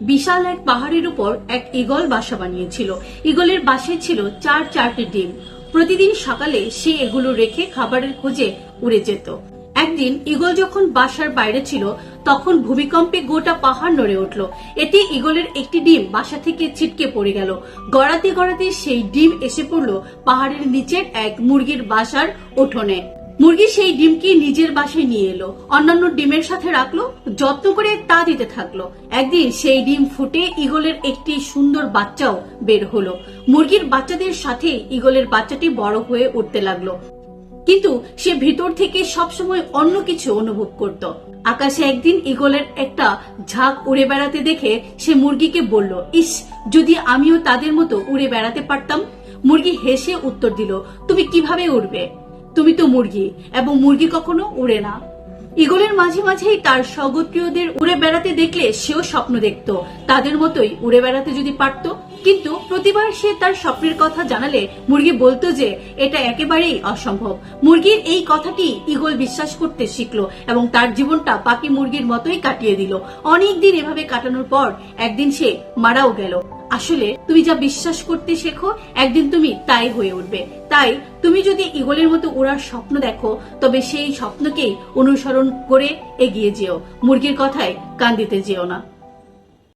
বিশাল এক পাহাড়ের উপর এক ঈগল বাসা বানিয়েছিল। ঈগলের বাসায় ছিল চার চারটি ডিম। প্রতিদিন সকালে সে এগুলো রেখে খাবারের খোঁজে উড়ে যেত। একদিন ঈগল যখন বাসার বাইরে ছিল, তখন ভূমিকম্পে গোটা পাহাড় নড়ে উঠল। এতে ঈগলের একটি ডিম বাসা থেকে ছিটকে পড়ে গেল। গড়াতে গড়াতে সেই ডিম এসে পড়ল পাহাড়ের নিচের এক মুরগির বাসার উঠোনে। মুরগি সেই ডিমকে নিজের বাসায় নিয়ে এলো। অন্যান্য ডিমের সাথে রাখল, যত্ন করে তা দিতে থাকল। একদিন সেই ডিম ফুটে ঈগলের একটি সুন্দর বাচ্চাও বের হলো। মুরগির বাচ্চাদের সাথে ঈগলের বাচ্চাটি বড় হয়ে উঠতে লাগল। কিন্তু সে ভিতর থেকে সবসময় অন্য কিছু অনুভব করত। আকাশে একদিন ঈগলের একটা ঝাঁক উড়ে বেড়াতে দেখে সে মুরগিকে বলল, ইস, যদি আমিও তাদের মতো উড়ে বেড়াতে পারতাম? মুরগি হেসে উত্তর দিল, তুমি কীভাবে উড়বে? তুমি তো মুরগি, এবং মুরগি কখনো উড়ে না। ঈগলের মাঝে মাঝেই তার স্বগোত্রীয়দের উড়ে বেড়াতে দেখলে সেও স্বপ্ন দেখত। তাদের মতোই উড়ে বেড়াতে যদি পারত, কিন্তু প্রতিবার সে তার স্বপ্নের কথা জানালে মুরগি বলতো যে, এটা একেবারেই অসম্ভব। মুরগির এই কথাটি ঈগল বিশ্বাস করতে শিখলো, এবং তার জীবনটা বাকি মুরগির মতোই কাটিয়ে দিল। অনেক দিন এভাবে কাটানোর পর একদিন সে মারাও গেল। আসলে তুমি যা বিশ্বাস করতে শেখো, একদিন তুমি তাই হয়ে উঠবে। তাই তুমি যদি ইগলের মতো উড়ার স্বপ্ন দেখো, তবে সেই স্বপ্নকেই অনুসরণ করে এগিয়ে যেও। মুরগির কথায় কান দিতে যেও না।